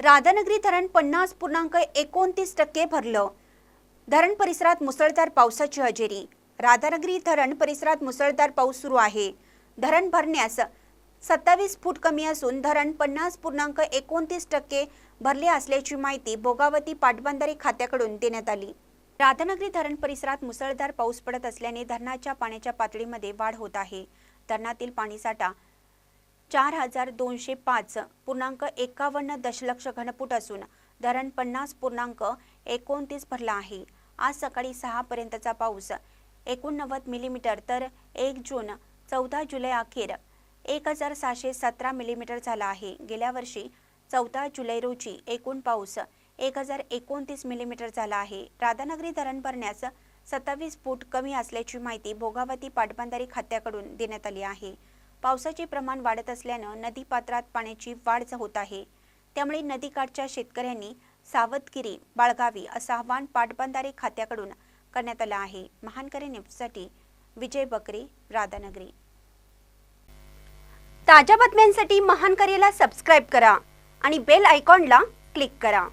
राधानगरी धरण पन्नास पूर्णांक एकोणतीस टक्के भरलं. धरण परिसरात मुसळधार पावसाची हजेरी. राधानगरी धरण परिसरात मुसळधार पाऊस सुरू आहे. धरण भरण्यास सत्तावीस फूट कमी असून धरण पन्नास पूर्णांक एकोणतीस टक्के भरले असल्याची माहिती भोगावती पाटबंधारे खात्याकडून देण्यात आली. राधानगरी धरण परिसरात मुसळधार पाऊस पडत असल्याने धरणाच्या पाण्याच्या पातळीमध्ये वाढ होत आहे. धरणातील पाणीसाठा चार हजार दोनशे पाच पूर्णांक एकावन्न दशलक्ष घनफूट असून धरण पन्नास पूर्णांक एकोणतीस भरला आहे. आज सकाळी सहापर्यंतचा पाऊस एकोणनव्वद मिलीमीटर तर एक जून चौदा जुलै अखेर एक हजार सहाशे सतरा मिलीमीटर झाला आहे. गेल्या वर्षी चौदा जुलै रोजी एकूण पाऊस एक हजार एकोणतीस मिलीमीटर झाला आहे. राधानगरी धरण भरण्यास सत्तावीस फूट कमी असल्याची माहिती भोगावती पाटबंधारी खात्याकडून देण्यात आली आहे. पावसाचे प्रमाण वाढत असल्यानं नदी पात्रात पाण्याची वाढ होत आहे. त्यामुळे नदीकाठच्या शेतकऱ्यांनी सावधगिरी बाळगावी असं आवाहन पाटबंधारे खात्याकडून करण्यात आलं आहे. महानकरी न्यूजसाठी विजय बकरे राधानगरी. ताज्या बातम्यांसाठी महानकरेला सबस्क्राईब करा आणि बेल आयकॉनला क्लिक करा.